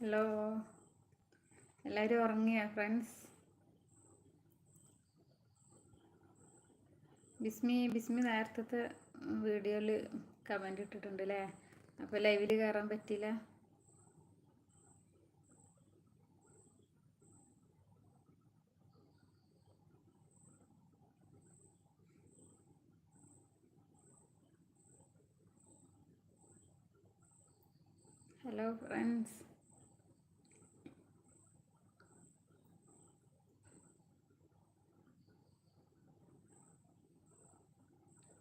Hello എല്ലാവരും ഉറങ്ങിയ friends ബിസ്മി ബിസ്മി നേരത്തെ വീഡിയോയിൽ കമന്റ് ഇട്ടിട്ടുണ്ട് അല്ലേ അപ്പോൾ ലൈവിൽ കയറാൻ പറ്റിയില്ല. Hello friends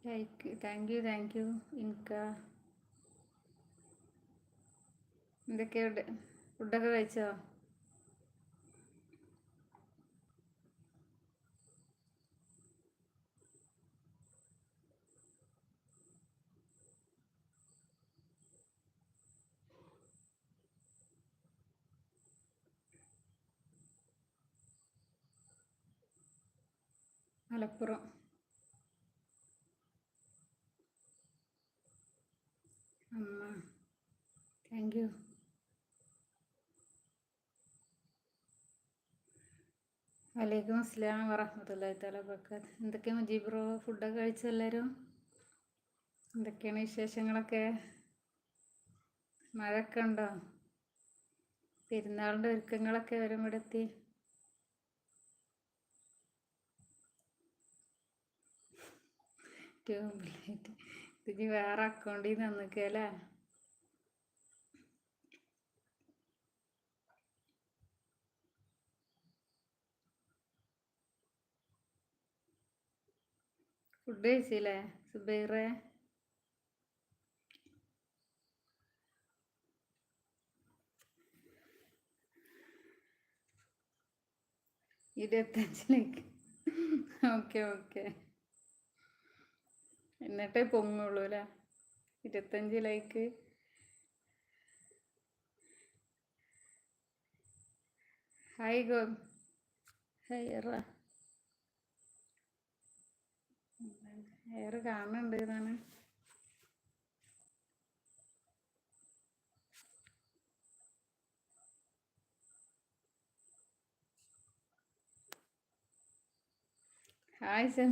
like thank you thank you ഇൻക എന്തൊക്കെയുണ്ട് ഫുഡൊക്കെ കഴിച്ചോ? മലപ്പുറം. Thank you. വലൈക്കും അസ്സലാം വറഹമത്തല്ലാ തആല വബറകാത്ത് എന്തൊക്കെ മുജീബ് ബ്രോ? ഫുഡൊക്കെ കഴിച്ചോ എല്ലാവരും എന്തൊക്കെയാണ് വിശേഷങ്ങളൊക്കെ? മഴയൊക്കെ ഉണ്ടോ? പെരുന്നാളിന്റെ ഒരുക്കങ്ങളൊക്കെ വരും ഇവിടെ എത്തി? ട്യൂബ്ലൈറ്റ് ഇത് വേറെ അക്കൗണ്ടിൽ നിന്ന് തന്നിക്കല്ലേ ഫുഡ് കഴിച്ചില്ലേ? സുബൈറെ ഇരുപത്തഞ്ചിലേക്ക്. Okay okay. എന്നിട്ടേ പൊങ്ങുള്ളൂ അല്ലേ? ഇരുപത്തഞ്ച് ലൈക്ക് ഹായ് ഗോ ഹായ് എറ എയർ കാണുന്നുണ്ട് എന്നാണ് ഹായ് സെം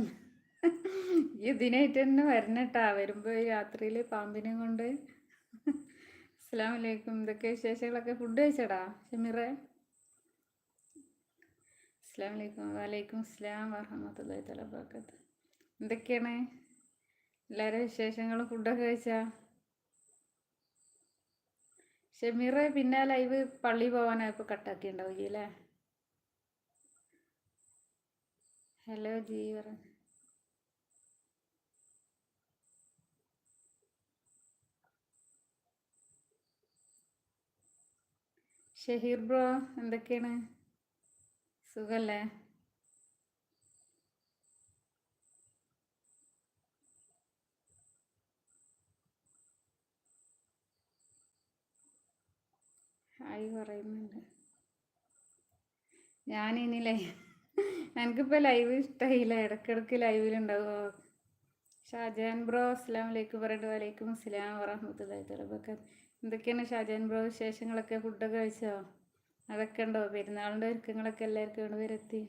ഇതിനായിട്ട് തന്നെ വരണട്ടാ വരുമ്പോൾ രാത്രിയിൽ പാമ്പിനെ കൊണ്ട്. അസ്സാം വലൈക്കും ഇതൊക്കെ വിശേഷങ്ങളൊക്കെ? ഫുഡ് കഴിച്ചടാ ഷമീറെ? അസ്സാം വലൈക്കും വലൈക്കും തല ബർക്കത്ത് എന്തൊക്കെയാണ്? എല്ലാവരും വിശേഷങ്ങളും? ഫുഡൊക്കെ കഴിച്ചാ? ഷമീറെ പിന്നെ ലൈവ് പള്ളി പോകാനായപ്പോൾ കട്ടാക്കി ഉണ്ടാവും അല്ലേ? ഹലോ ജീവർ ഷഹീർ ബ്രോ എന്തൊക്കെയാണ്? സുഖല്ലേ? ഹായ് പറയുന്നുണ്ട്. ഞാനിനി ലൈവ് എനിക്കിപ്പോൾ ലൈവ് ഇഷ്ടമായില്ല ഇടയ്ക്കിടയ്ക്ക് ലൈവിലുണ്ടാവുമോ ഷാജാൻ ബ്രോ അസ്ലാം വലൈക്കും പറഞ്ഞിട്ട് വലൈക്കും അസ്സലാം വറഹമത്തല്ലാ തലബക്ക എന്തൊക്കെയാണ് ഷാജാൻ ബ്രോ വിശേഷങ്ങളൊക്കെ? ഫുഡൊക്കെ കഴിച്ചോ? അതൊക്കെ ഉണ്ടോ? പെരുന്നാളിന്റെ ഒരുക്കങ്ങളൊക്കെ എല്ലാവർക്കും ഇവിടെ വരത്തി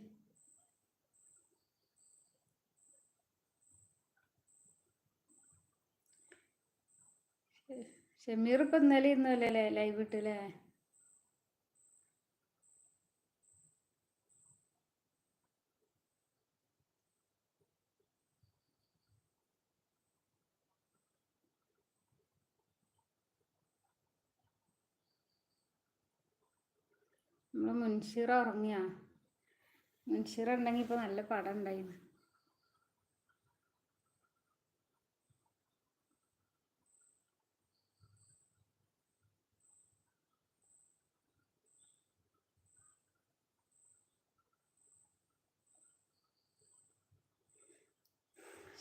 ഷമീർ ഇപ്പം ഇന്നലെ ഇന്നല്ലേ ലൈവ് ഇട്ടല്ലേ നമ്മൾ മുൻഷിറ ഉറങ്ങിയാ? മുൻഷിറ ഉണ്ടെങ്കിൽ ഇപ്പോൾ നല്ല പടം ഉണ്ടായിരുന്നു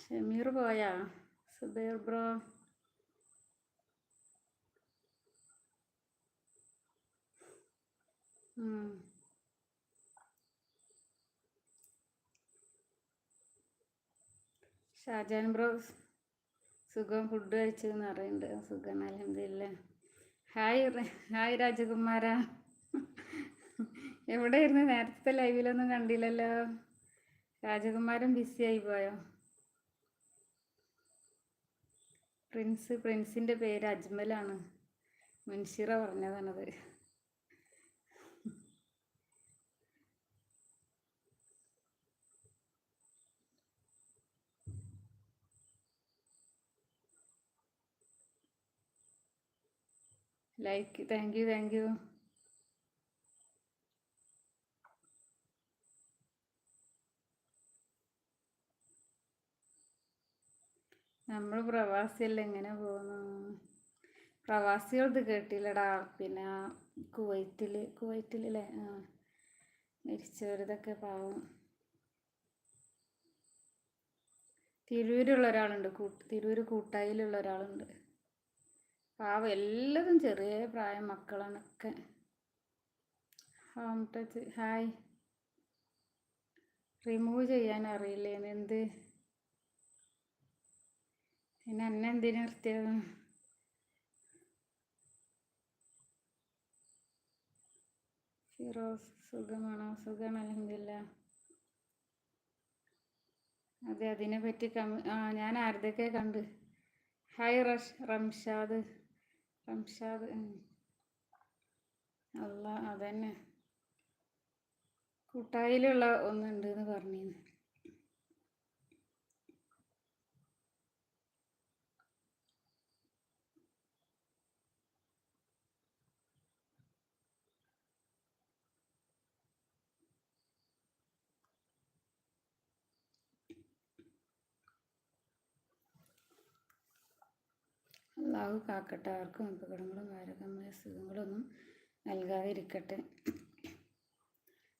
ഷമീർ പോയാ? സുബൈർ ബ്രോ? ഷാജാൻ ബ്രോ സുഖം ഫുഡ് കഴിച്ചെന്ന് പറയുന്നുണ്ട്. സുഖം അലഹമില്ല ഹായ് ഹായ് രാജകുമാര. എവിടെയായിരുന്നു? നേരത്തെ ലൈവിലൊന്നും കണ്ടില്ലല്ലോ. രാജകുമാരൻ ബിസി ആയി പോയോ? പ്രിൻസ് പ്രിൻസിന്റെ പേര് അജ്മലാണ്. Munshira പറഞ്ഞതാണത്. Like thank you thank you നമ്മൾ പ്രവാസിയല്ല എങ്ങനെ പോകുന്നു? പ്രവാസികളത് കേട്ടില്ലടാ. പിന്നെ കുവൈറ്റിൽ കുവൈറ്റിലല്ലേ? ആ മരിച്ചവരിതൊക്കെ പാവം. തിരൂരുള്ള ഒരാളുണ്ട് കൂട്ട് തിരൂർ കൂട്ടായിലുള്ള ഒരാളുണ്ട് പാവം എല്ലാതും ചെറിയ പ്രായം മക്കളാണൊക്കെ. Home touch hi. റിമൂവ് ചെയ്യാൻ അറിയില്ലേ? എന്ത്? പിന്നെ എന്നെ എന്തിനു നിർത്തിയത്? ഫിറോസ് സുഖമാണോ? സുഖമാണ് അലഹമില്ല അതെ അതിനെ പറ്റി ഞാൻ ആരുടെയൊക്കെ കണ്ട്. Hi rush Ramshad. റംഷാദ് അല്ല അതന്നെ. കൂട്ടായിലുള്ള ഒന്നുണ്ട് എന്ന് പറഞ്ഞിരുന്നു. അള്ളാഹു കാക്കട്ടെ ആർക്കും അപകടങ്ങളും ആരോഗ്യമായ സുഖങ്ങളൊന്നും നൽകാതെ ഇരിക്കട്ടെ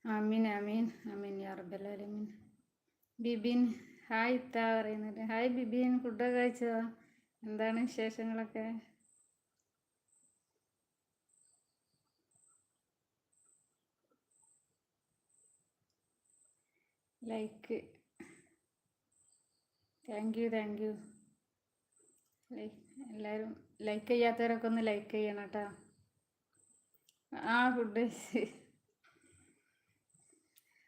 ആമീൻ ആമീൻ ആമീൻ യാ റബ്ബലാലമീൻ ബിബിൻ ഹായ് ഇത്താ പറയുന്നുണ്ട്. ഹായ് ബിബിൻ ഫുഡൊക്കെ കഴിച്ചോ? എന്താണ് വിശേഷങ്ങളൊക്കെ? Like. Thank you thank you. എല്ലാവരും ലൈക്ക് ചെയ്യാത്തവരൊക്കെ ഒന്ന് ലൈക്ക് ചെയ്യണം കേട്ടോ ആ ഫുഡ്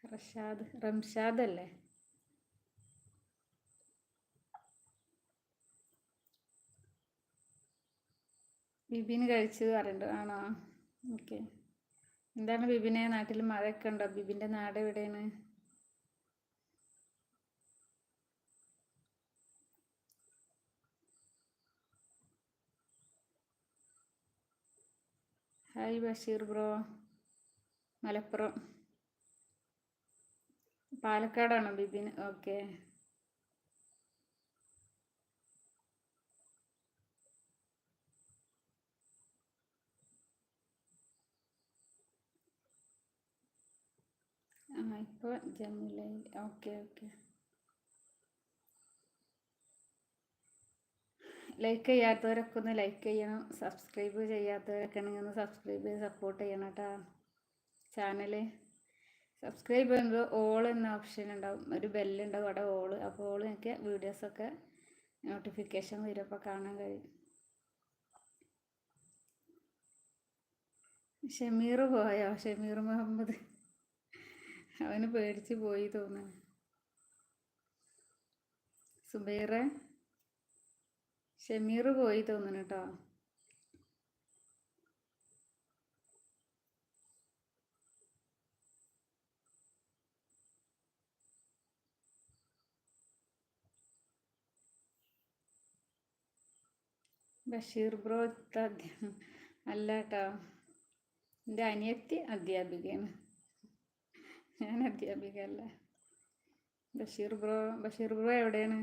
റഷാദ് റംഷാദ് അല്ലേ? ബിബിന് കഴിച്ചു പറയുന്നുണ്ട് ആണോ? ഓക്കെ എന്താണ് ബിബിനെ നാട്ടിൽ മഴയൊക്കെ ഉണ്ടോ? ബിബിന്റെ നാട് എവിടെയാണ്? Hi Basheer bro. മലപ്പുറം. പാലക്കാടാണോ ബിബിൻ? ഓക്കെ. ആ ഇപ്പോൾ ജമ്മുലയിൽ ഓക്കെ ഓക്കെ. ലൈക്ക് ചെയ്യാത്തവരൊക്കെ ഒന്ന് ലൈക്ക് ചെയ്യണം. സബ്സ്ക്രൈബ് ചെയ്യാത്തവരൊക്കെ ആണെങ്കിൽ ഒന്ന് സബ്സ്ക്രൈബ് ചെയ്ത് സപ്പോർട്ട് ചെയ്യണം കേട്ടോ ചാനൽ സബ്സ്ക്രൈബ് ചെയ്യുമ്പോൾ ഓൾ എന്ന ഓപ്ഷൻ ഉണ്ടാവും. ഒരു ബെല്ലുണ്ടാവും അവിടെ ഓൾ അപ്പോൾ ഓൾ എനിക്ക് വീഡിയോസൊക്കെ നോട്ടിഫിക്കേഷൻ വരുമ്പോൾ കാണാൻ കഴിയും. ഷമീർ പോയോ? ഷമീർ മുഹമ്മദ്. അവന് പേടിച്ച് പോയി തോന്നുന്നു. സുബൈറെ. ഷമീർ പോയി തോന്നുന്നു കേട്ടോ. ബഷീർ ബ്രോ അല്ല കേട്ടോ. എന്റെ അനിയത്തി അധ്യാപികയാണ്. ഞാൻ അധ്യാപിക അല്ല ബഷീർ ബ്രോ ബഷീർ ബ്രോ എവിടെയാണ്?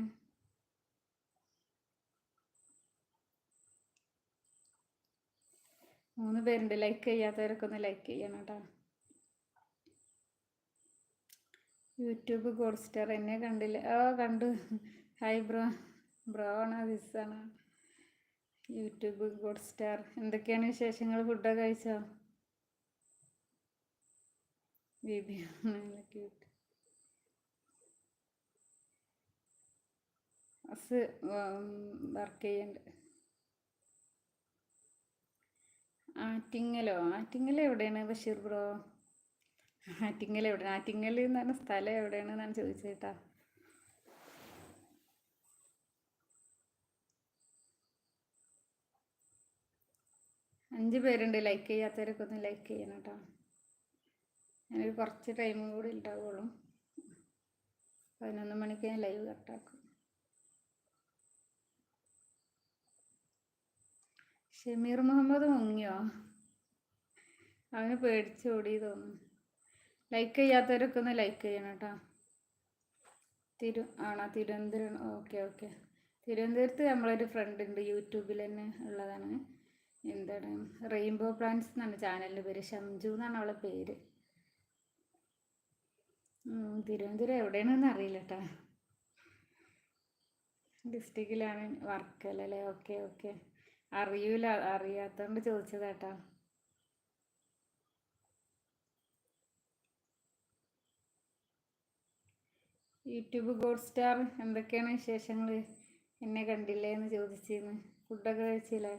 മൂന്ന് പേരുണ്ട്. ലൈക്ക് ചെയ്യാത്തവരൊക്കെ ഒന്ന് ലൈക്ക് ചെയ്യണം കേട്ടോ. യൂട്യൂബ് ഗോൾഡ് സ്റ്റാർ എന്നെ കണ്ടില്ല. ഓ കണ്ടു. ഹായ് ബ്രോ ബ്രോ ആണ് ദിസാണ് യൂട്യൂബ് ഗോൾഡ് സ്റ്റാർ എന്തൊക്കെയാണ് വിശേഷങ്ങൾ? ഫുഡൊക്കെ കഴിച്ചോ? ബേബി ക്യൂട്ട് വർക്ക് ചെയ്യുന്നുണ്ട് ആറ്റിങ്ങലോ? ആറ്റിങ്ങൽ എവിടെയാണ് ബഷീർ ബ്രോ? ആറ്റിങ്ങൽ എവിടെയാണ് ആറ്റിങ്ങൽ എന്ന് പറഞ്ഞ സ്ഥലം എവിടെയാണ് ഞാൻ ചോദിച്ചേട്ടാ. അഞ്ച് പേരുണ്ട്. ലൈക്ക് ചെയ്യാത്തവരൊക്കെ ഒന്ന് ലൈക്ക് ചെയ്യണം കേട്ടോ. ഞാനൊരു കുറച്ച് ടൈമും കൂടി ഉണ്ടാവുള്ളൂ. പതിനൊന്ന് മണിക്ക് ഞാൻ ലൈവ് കട്ടാക്കും ഷമീർ മുഹമ്മദ് മുങ്ങിയോ? അവന് പേടിച്ചോടി തോന്നുന്നു. ലൈക്ക് ചെയ്യാത്തവരൊക്കെ ഒന്ന് ലൈക്ക് ചെയ്യണം കേട്ടോ തിരു ആണോ? തിരുവനന്തപുരം ഓക്കെ ഓക്കെ തിരുവനന്തപുരത്ത് നമ്മളൊരു ഫ്രണ്ട് ഉണ്ട് യൂട്യൂബിൽ തന്നെ ഉള്ളതാണ്. എന്താണ്? റെയിൻബോ പ്ലാന്റ്സ് എന്നാണ് ചാനലിന്റെ പേര്. ഷംജു എന്നാണ് അവളെ പേര്. തിരുവനന്തപുരം എവിടെയാണെന്ന് അറിയില്ല കേട്ടോ ഡിസ്ട്രിക്റ്റിലാണ് വർക്കലല്ലേ ഓക്കെ ഓക്കെ അറിയൂല അറിയാത്തോണ്ട് ചോദിച്ചതാട്ടാ. യൂട്യൂബ് ഗോഡ് സ്റ്റാർ എന്തൊക്കെയാണ് വിശേഷങ്ങൾ എന്നെ കണ്ടില്ലേ എന്ന് ചോദിച്ചിരുന്നു ഫുഡൊക്കെ കഴിച്ചില്ലേ?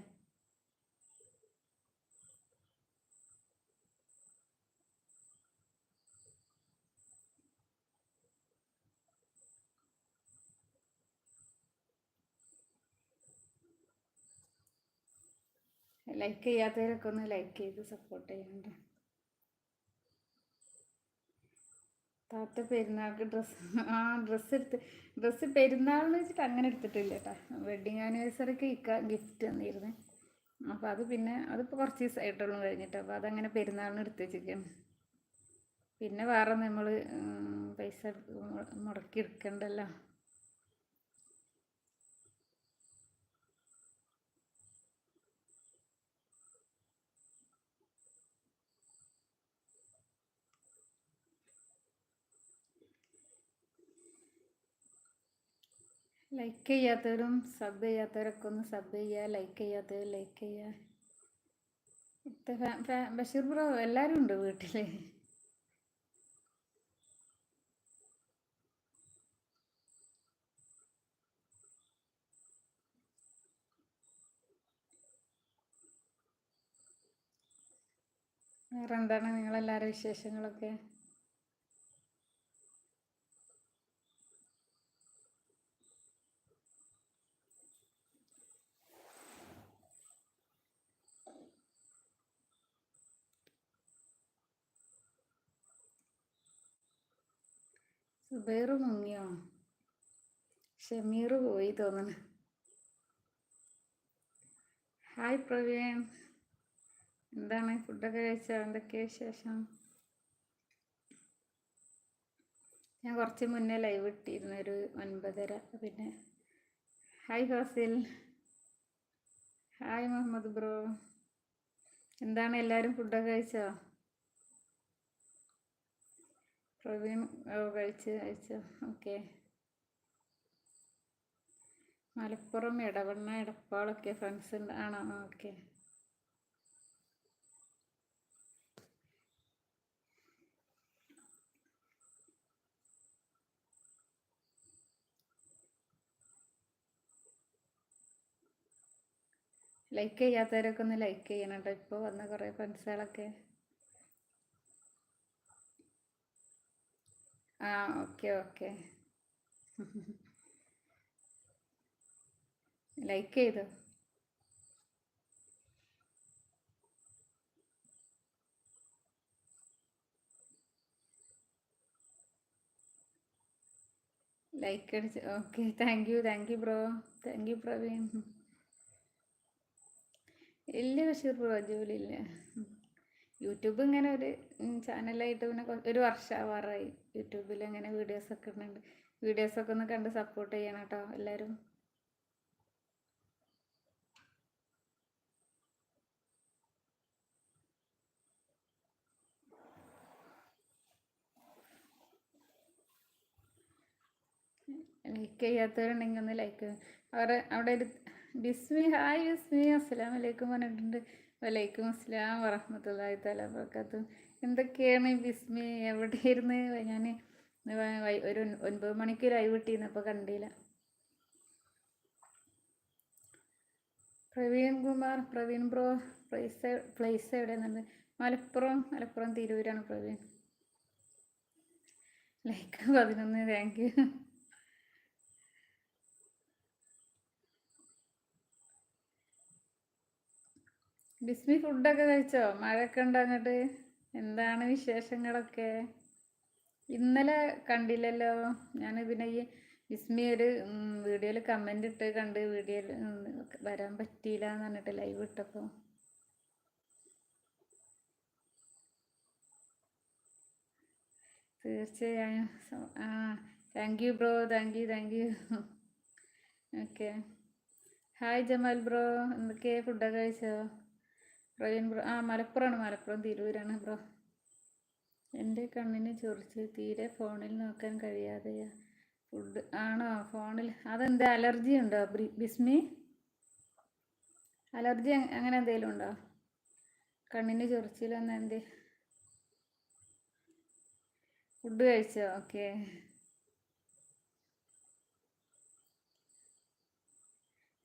ലൈക്ക് ചെയ്യാത്തവരൊക്കെ ഒന്ന് ലൈക്ക് ചെയ്ത് സപ്പോർട്ട് ചെയ്യണ്ട? താത്ത പെരുന്നാൾക്ക് ഡ്രസ്സ് ആ ഡ്രസ്സ് എടുത്ത് ഡ്രസ്സ് പെരുന്നാളെന്ന് വെച്ചിട്ട് അങ്ങനെ എടുത്തിട്ടില്ല കേട്ടോ വെഡിങ് ആനിവേഴ്സറിക്ക് ഇക്ക ഗിഫ്റ്റ് തന്നിരുന്നു. അപ്പോൾ അത് പിന്നെ അതിപ്പോൾ കുറച്ച് ദിവസമായിട്ടുള്ളൂ കഴിഞ്ഞിട്ട്. അപ്പോൾ അതങ്ങനെ പെരുന്നാളിന് എടുത്ത് വെച്ചിരിക്കുകയാണ് പിന്നെ വേറെ നമ്മൾ പൈസ മുടക്കി എടുക്കണ്ടല്ലോ. ലൈക്ക് ചെയ്യാത്തവരും സബ് ചെയ്യാത്തവരൊക്കെ ഒന്ന് സബ് ചെയ്യുക ലൈക്ക് ചെയ്യാത്തവർ ലൈക്ക് ചെയ്യുക. ബഷീർ ബ്രോ എല്ലാവരും ഉണ്ട് വീട്ടിൽ വേറെന്താണ് നിങ്ങളെല്ലാവരുടെ നിങ്ങളെല്ലാവരും വിശേഷങ്ങളൊക്കെ? സുബൈർ മുങ്ങിയോ? ഷമീർ പോയി തോന്നണ ഹായ് പ്രവീൺ. എന്താണ് ഫുഡൊക്കെ കഴിച്ചോ? എന്തൊക്കെയാ വിശേഷം? ഞാൻ കുറച്ച് മുന്നേ ലൈവ് ഇട്ടിരുന്നു ഒരു ഒൻപതര. പിന്നെ hi Fazil. Hi Muhammad bro. എന്താണ് എല്ലാവരും ഫുഡൊക്കെ കഴിച്ചോ? പ്രവീൺ കഴിച്ച് കഴിച്ച് ഓക്കെ. മലപ്പുറം ഇടവണ്ണ ഇടപ്പാളൊക്കെ ഫ്രണ്ട്സ് ഉണ്ട്. ആണോ? ഓക്കെ. ലൈക്ക് ചെയ്യാത്തവരൊക്കെ ഒന്ന് ലൈക്ക് ചെയ്യണം കേട്ടോ ഇപ്പോൾ വന്ന കുറേ ഫ്രണ്ട്സുകളൊക്കെ ആ ഓക്കെ ഓക്കെ. ലൈക്ക് ചെയ്തോ? ലൈക്ക് അടിച്ച് okay thank you thank you bro thank you Praveen. ഇല്ല ബഷീർ ബ്രോ ജോലിയില്ല. യൂട്യൂബ് ഇങ്ങനെ ഒരു ചാനലായിട്ട് പിന്നെ ഒരു വർഷമാവാറായി യൂട്യൂബിൽ അങ്ങനെ വീഡിയോസൊക്കെ ഇടുന്നുണ്ട്. വീഡിയോസൊക്കെ ഒന്ന് കണ്ട് സപ്പോർട്ട് ചെയ്യണം കേട്ടോ എല്ലാവരും ലൈക്ക് ചെയ്യാത്തവരുണ്ടെങ്കിൽ ഒന്ന് ലൈക്ക് അവർ അവിടെ ഒരു ബിസ്മി ഹായ് ബിസ്മി അസ്സലാമലൈക്കും പറഞ്ഞിട്ടുണ്ട്. വലൈക്കും അസ്സലാം വറഹമത്തല്ലാഹി തല എന്തൊക്കെയാണ് ബിസ്മി എവിടെയായിരുന്നു? ഞാൻ ഒരു ഒൻപത് മണിക്ക് ലൈവ് ഇട്ടിരുന്നപ്പോൾ കണ്ടില്ല. Praveen Kumar Praveen bro place place എവിടെയെന്നുണ്ട് Malappuram Malappuram തിരൂരാണ് പ്രവീൺ. ലൈക്ക് പതിനൊന്ന് താങ്ക് യു ബിസ്മി ഫുഡൊക്കെ കഴിച്ചോ? മഴയൊക്കെ ഉണ്ടോ അങ്ങോട്ട്? എന്താണ് വിശേഷങ്ങളൊക്കെ? ഇന്നലെ കണ്ടില്ലല്ലോ. ഞാൻ പിന്നെ ഈ വിസ്മി ഒരു വീഡിയോയിൽ കമന്റ് ഇട്ട് കണ്ട് വീഡിയോയിൽ വരാൻ പറ്റിയില്ല എന്ന് പറഞ്ഞിട്ട് ലൈവ് ഇട്ടപ്പോൾ തീർച്ചയായും. ആ thank you bro thank you thank you okay hi Jamal bro എന്തൊക്കെ? ഫുഡൊക്കെ കഴിച്ചോ? ബ്രോ ആ മലപ്പുറമാണ് മലപ്പുറം തിരൂരാണ് ബ്രോ. എന്റെ കണ്ണിന് ചൊറിച്ച് തീരെ ഫോണിൽ നോക്കാൻ കഴിയാതെയാ ഫുഡ് ആണോ? ഫോണിൽ അതെന്താ അലർജി ഉണ്ടോ? ബിസ്മി? അലർജി അങ്ങനെ എന്തെങ്കിലും ഉണ്ടോ? കണ്ണിന് ചൊറിച്ചിലൊന്നും എന്ത്? ഫുഡ് കഴിച്ചോ? ഓക്കെ.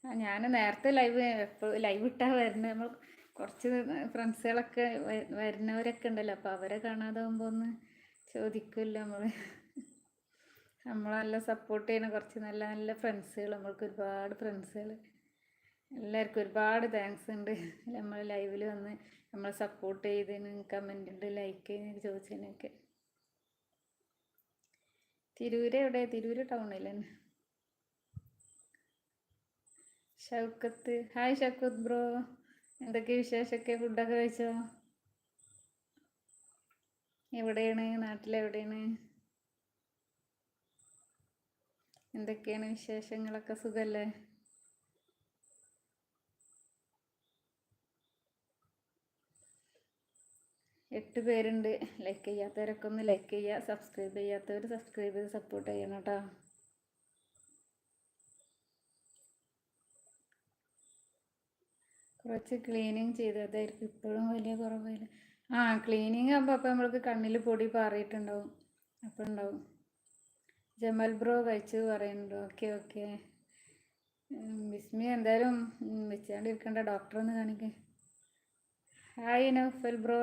ആ ഞാൻ നേരത്തെ ലൈവ് എപ്പോൾ ലൈവ് ഇട്ടാൽ വരുന്നത്. നമ്മൾ കുറച്ച് ഫ്രണ്ട്സുകളൊക്കെ വരുന്നവരൊക്കെ ഉണ്ടല്ലോ. അപ്പോൾ അവരെ കാണാതാകുമ്പോൾ ഒന്ന് ചോദിക്കുമല്ലോ നമ്മൾ നമ്മളെല്ലാം സപ്പോർട്ട് ചെയ്യണ കുറച്ച് നല്ല നല്ല ഫ്രണ്ട്സുകൾ നമ്മൾക്ക് ഒരുപാട് ഫ്രണ്ട്സുകൾ എല്ലാവർക്കും ഒരുപാട് താങ്ക്സ് ഉണ്ട്. നമ്മൾ ലൈവിൽ വന്ന് നമ്മൾ സപ്പോർട്ട് ചെയ്തതിന് കമന്റ് ഉണ്ട് ലൈക്ക് ചെയ്യുന്നതിന് ചോദിച്ചതിനൊക്കെ. തിരൂര് എവിടെ? തിരൂര് ടൗണിൽ തന്നെ. ഷൗക്കത്ത്. ഹായ് ഷൗക്കത്ത് ബ്രോ എന്തൊക്കെ വിശേഷമൊക്കെ? ഫുഡൊക്കെ കഴിച്ചോ? എവിടെയാണ്? നാട്ടിലെവിടെയാണ്? എന്തൊക്കെയാണ് വിശേഷങ്ങളൊക്കെ? സുഖല്ലേ? എട്ട് പേരുണ്ട്. ലൈക്ക് ചെയ്യാത്തവരൊക്കെ ഒന്ന് ലൈക്ക് ചെയ്യുക. സബ്സ്ക്രൈബ് ചെയ്യാത്തവർ സബ്സ്ക്രൈബ് ചെയ്ത് സപ്പോർട്ട് ചെയ്യണം കേട്ടോ. കുറച്ച് ക്ലീനിങ് ചെയ്തതായിരിക്കും. ഇപ്പോഴും വലിയ കുറവില്ല ആ ക്ലീനിങ് ആകുമ്പോൾ അപ്പോൾ നമ്മൾക്ക് കണ്ണിൽ പൊടി പാറിയിട്ടുണ്ടാവും. അപ്പം ഉണ്ടാവും. ജമൽ ബ്രോ കഴിച്ചു പറയുന്നുണ്ട്. Okay okay. വിസ്മി എന്തായാലും വെച്ചാണ്ടിരിക്കണ്ട. ഡോക്ടറെ ഒന്ന് കാണിക്കേ. Hi Naufal bro.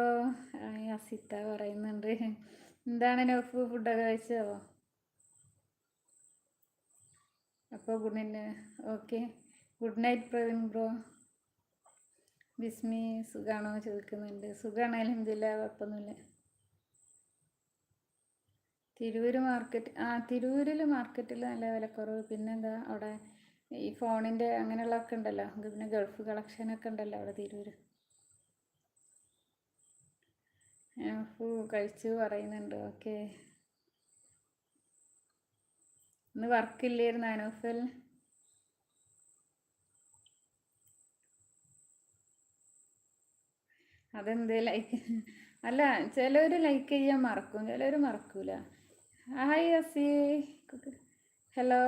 ഹായ് അസിത്ത പറയുന്നുണ്ട്. എന്താണ് നൗഫ്? ഫുഡൊക്കെ കഴിച്ചോ? അപ്പോൾ good night okay. Good night Praveen bro. Bismi സുഖാണോ ചോദിക്കുന്നുണ്ട്. സുഖാണ് അലഹമില്ല കുഴപ്പമൊന്നുമില്ല. തിരൂര് മാർക്കറ്റ് ആ തിരൂരിൽ മാർക്കറ്റിൽ നല്ല വിലക്കുറവ്. പിന്നെന്താ അവിടെ ഈ ഫോണിന്റെ അങ്ങനെയുള്ളതൊക്കെ ഉണ്ടല്ലോ. പിന്നെ ഗൾഫ് കളക്ഷനൊക്കെ ഉണ്ടല്ലോ അവിടെ തിരൂര്. ഫൂ കഴിച്ചു പറയുന്നുണ്ട്. ഓക്കെ. ഇന്ന് വർക്കില്ലായിരുന്നു അനൂഫൽ. അതെന്ത് ലൈക്ക് അല്ല ചിലർ ലൈക്ക് ചെയ്യാൻ മറക്കും ചിലർ മറക്കൂല. ഹായ് അസി. ഹലോ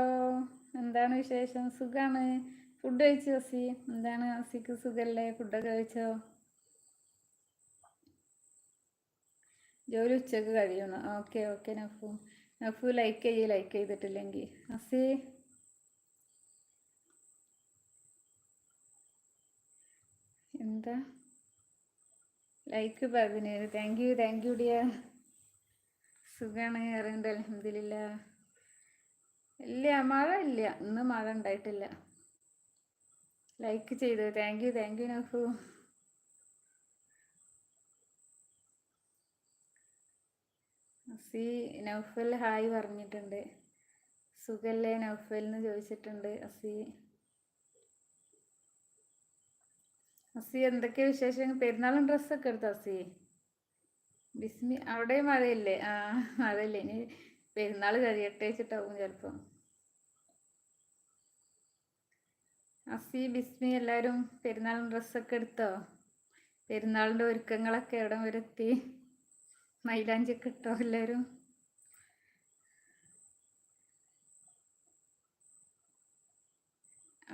എന്താണ് വിശേഷം? സുഖമാണ് ഫുഡ് കഴിച്ചു അസി? എന്താണ് അസിക്ക് സുഖല്ലേ? ഫുഡൊക്കെ കഴിച്ചോ? ജോലി ഉച്ചയ്ക്ക് കഴിയണം okay okay Nafu. Nafu like ചെയ്യ് ലൈക്ക് ചെയ്തിട്ടില്ലെങ്കിൽ അസി? എന്താ? ലൈക്ക് പതിനേഴ്. Thank you thank you dear സുഖമാണ് അറിയണ്ട അലഹമില്ല ഇല്ല മഴ ഇല്ല. ഇന്ന് മഴ ഉണ്ടായിട്ടില്ല. ലൈക്ക് ചെയ്തു. Thank you thank you Nafu Asi Naufal hi പറഞ്ഞിട്ടുണ്ട്. സുഖല്ലേ നൗഫൽ എന്ന് ചോദിച്ചിട്ടുണ്ട് അസി. അസി എന്തൊക്കെ വിശേഷം പെരുന്നാളും ഡ്രസ്സൊക്കെ എടുത്തു അസി? ബിസ്മി അവിടെ മഴയില്ലേ? ആ മഴയില്ലേ. ഇനി പെരുന്നാൾ കഴിയട്ടെ വെച്ചിട്ടാവും ചിലപ്പം. അസി ബിസ്മി എല്ലാവരും പെരുന്നാളും ഡ്രസ്സൊക്കെ എടുത്തോ? പെരുന്നാളിന്റെ ഒരുക്കങ്ങളൊക്കെ എവിടെ വരെ എത്തി? മൈലാഞ്ചൊക്കെ ഇട്ടോ എല്ലാവരും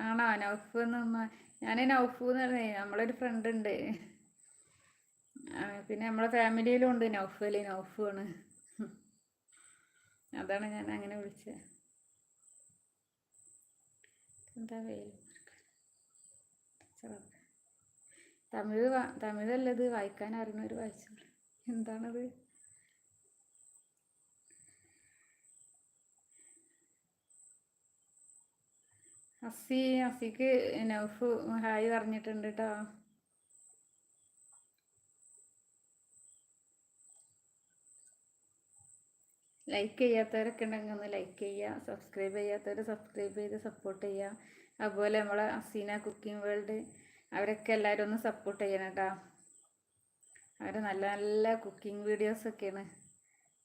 ആണോ? നൗഫ് എന്ന് ഞാൻ നൗഫു എന്ന് പറഞ്ഞേ നമ്മളൊരു ഫ്രണ്ട് ഉണ്ട്. പിന്നെ നമ്മളെ ഫാമിലിയിലും ഉണ്ട് നൗഫ് ആണ് അതാണ് ഞാൻ അങ്ങനെ വിളിച്ചത് എന്താ വെയിൽ തമിഴ് തമിഴല്ലത് വായിക്കാൻ അറിയുന്നവർ വായിച്ചോളൂ. എന്താണത്? അസി അസിക്ക് നൗഫ് ഹായ് പറഞ്ഞിട്ടുണ്ട് കേട്ടോ ലൈക്ക് ചെയ്യാത്തവരൊക്കെ ഉണ്ടെങ്കിൽ ഒന്ന് ലൈക്ക് ചെയ്യുക സബ്സ്ക്രൈബ് ചെയ്യാത്തവർ സബ്സ്ക്രൈബ് ചെയ്ത് സപ്പോർട്ട് ചെയ്യുക അതുപോലെ നമ്മളെ അസീന കുക്കിംഗ് വേൾഡ് അവരൊക്കെ എല്ലാവരും ഒന്ന് സപ്പോർട്ട് ചെയ്യണം കേട്ടോ അവർ നല്ല നല്ല കുക്കിംഗ് വീഡിയോസൊക്കെയാണ്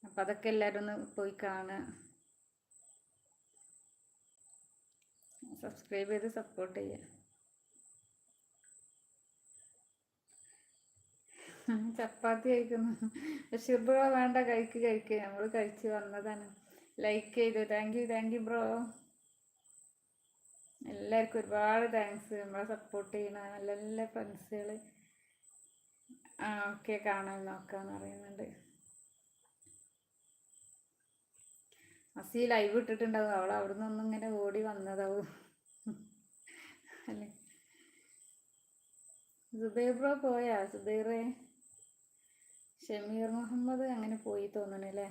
അപ്പോൾ അതൊക്കെ എല്ലാവരും ഒന്ന് പോയി കാണുക. സബ്സ്ക്രൈബ് ചെയ്ത് സപ്പോർട്ട് ചെയ്യുക ചപ്പാത്തി കഴിക്കുന്നു. ബഷീർ ബ്രോ വേണ്ട കഴിക്ക് കഴിക്ക്. നമ്മൾ കഴിച്ച് വന്നതാണ്. ലൈക്ക് ചെയ്തു. Thank you thank you bro എല്ലാവർക്കും ഒരുപാട് താങ്ക്സ് നമ്മളെ സപ്പോർട്ട് ചെയ്യണ നല്ല നല്ല ഫ്രണ്ട്സുകൾ ആ ഓക്കെ കാണാൻ നോക്കാന്ന് പറയുന്നുണ്ട്. അസി ലൈവ് ഇട്ടിട്ടുണ്ടാവും. അവൾ അവിടെ നിന്നൊന്നും ഇങ്ങനെ ഓടി വന്നതാവും. അല്ലേ? സുബൈർ ബ്രോ പോയാ? സുബൈറേ ഷമീർ മുഹമ്മദ് അങ്ങനെ പോയി തോന്നണല്ലേ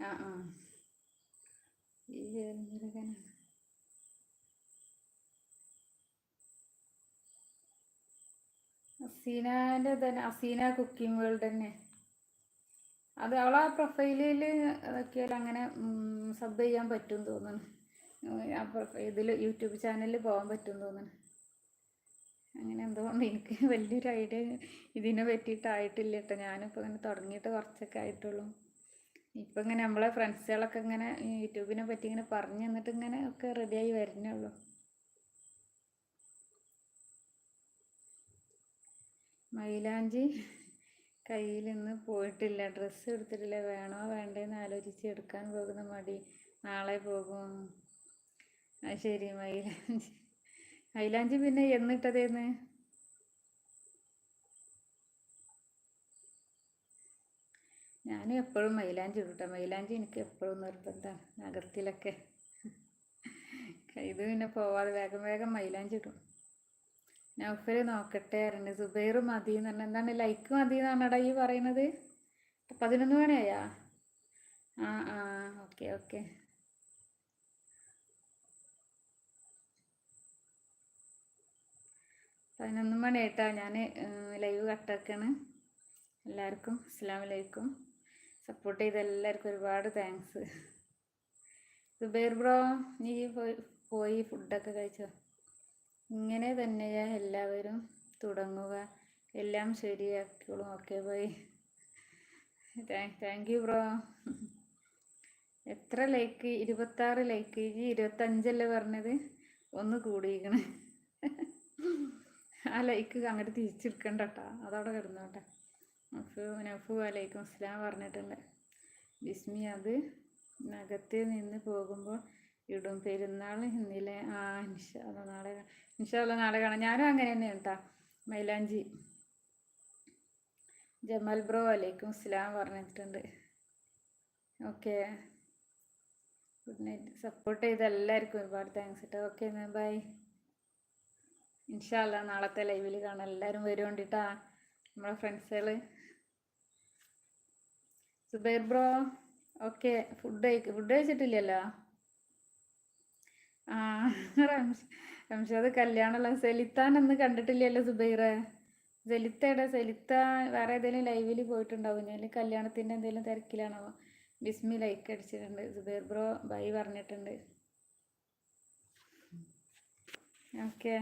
ആ ആ. അസീനാന്റെ തന്നെ അസീന കുക്കിംഗ് വേൾഡ് തന്നെ. അത് അവളെ പ്രൊഫൈലിൽ നോക്കിയാൽ അങ്ങനെ സബ് ചെയ്യാൻ പറ്റും തോന്നുന്നു. ആ ഇതിൽ യൂട്യൂബ് ചാനലിൽ പോകാൻ പറ്റും തോന്നുന്നു. അങ്ങനെ എന്തുകൊണ്ട് എനിക്ക് വലിയൊരു ഐഡിയ ഇതിനെ പറ്റിയിട്ടായിട്ടില്ല കേട്ടോ. ഞാനിപ്പോൾ ഇങ്ങനെ തുടങ്ങിയിട്ട് കുറച്ചൊക്കെ ആയിട്ടുള്ളൂ. ഇപ്പം ഇങ്ങനെ നമ്മളെ ഫ്രണ്ട്സുകളൊക്കെ ഇങ്ങനെ യൂട്യൂബിനെ പറ്റി ഇങ്ങനെ പറഞ്ഞു തന്നിട്ട് ഇങ്ങനെ ഒക്കെ റെഡിയായി വരുന്നേ ഉള്ളൂ. മൈലാഞ്ചി കയ്യിൽ നിന്ന് പോയിട്ടില്ല. ഡ്രസ്സ് എടുത്തിട്ടില്ല. വേണോ വേണ്ടേന്ന് ആലോചിച്ച് എടുക്കാൻ പോകുന്ന മടി. നാളെ പോകും. ശരി. മൈലാഞ്ചി. മൈലാഞ്ചി പിന്നെ എന്നിട്ടതേന്ന്? ഞാൻ എപ്പോഴും മൈലാഞ്ചി ഇടട്ടെ. മൈലാഞ്ചി എനിക്ക് എപ്പോഴും നിർബന്ധമാണ് നഗരത്തിലൊക്കെ ഇത് പിന്നെ പോവാതെ വേഗം വേഗം മൈലാഞ്ചി ഇടും. നൗഫൽ നോക്കട്ടെ അറിഞ്ഞു സുബൈർ മതി എന്ന് പറഞ്ഞാൽ എന്താണ് ലൈക്ക് മതി എന്നാണടാ ഈ പറയുന്നത്? പതിനൊന്ന് മണിയായാ? ആ ആ ഓക്കെ ഓക്കെ. പതിനൊന്ന് മണിയായിട്ടാ ഞാൻ ലൈവ് കട്ടാക്കാണ്. എല്ലാവർക്കും അസ്സാം വലൈക്കും സപ്പോർട്ട് ചെയ്ത എല്ലാവർക്കും ഒരുപാട് താങ്ക്സ് സുബൈർ ബ്രോ നീ പോയി പോയി ഫുഡൊക്കെ കഴിച്ചോ? ഇങ്ങനെ തന്നെയാ എല്ലാവരും തുടങ്ങുക. എല്ലാം ശരിയാക്കിയോളും ഓക്കെ പോയി താങ്ക് യു ബ്രോ. എത്ര ലൈക്ക്? ഇരുപത്താറ് ലൈക്ക്. ഈ ഇരുപത്തഞ്ചല്ലേ പറഞ്ഞത്? ഒന്ന് കൂടിയിരിക്കണേ. ആ ലൈക്ക് അങ്ങോട്ട് തിരിച്ചെടുക്കണ്ട കേട്ടോ അതവിടെ കിടന്നോട്ടെ. നഫു നഫു വലൈക്കും. ഇസ്ലാം പറഞ്ഞിട്ടുണ്ട്. ബിസ്മി അത്. നഗത്തിൽ നിന്ന് പോകുമ്പോൾ ഇടും. പെരുന്നാൾ ഇന്നിലെ ആ ഇൻഷാല്ല നാളെ ഇൻഷാല്ല നാളെ കാണാം. ഞാനും അങ്ങനെ തന്നെയാണ് കേട്ടോ. മൈലാഞ്ചി. ജമാൽ ബ്രോ അലൈക്കും ഇസ്ലാം പറഞ്ഞിട്ടുണ്ട്. ഓക്കെ. Good night. സപ്പോർട്ട് ചെയ്ത എല്ലാവർക്കും ഒരുപാട് താങ്ക്സ് കേട്ടോ. Okay bye. ഇൻഷാല്ല നാളത്തെ ലൈവിൽ കാണാം. എല്ലാവരും വരുവേണ്ടിട്ടാ. നമ്മളെ ഫ്രണ്ട്സുകൾ സുബൈർ ബ്രോ ഓക്കെ. ഫുഡ് കഴിക്കും ഫുഡ് കഴിച്ചിട്ടില്ലല്ലോ? ആ റംഷ റംഷാദ് കല്യാണമല്ല. സെലിത്താൻ എന്ന് കണ്ടിട്ടില്ലല്ലോ സുബൈറെ. സെലിത്തയുടെ സെലിത്ത വേറെ ഏതെങ്കിലും ലൈവിൽ പോയിട്ടുണ്ടാവും. ഞാൻ കല്യാണത്തിന്റെ എന്തെങ്കിലും തിരക്കിലാണോ? ബിസ്മി ലൈക്ക് അടിച്ചിട്ടുണ്ട്. സുബൈർ ബ്രോ ബൈ പറഞ്ഞിട്ടുണ്ട്. ഓക്കെ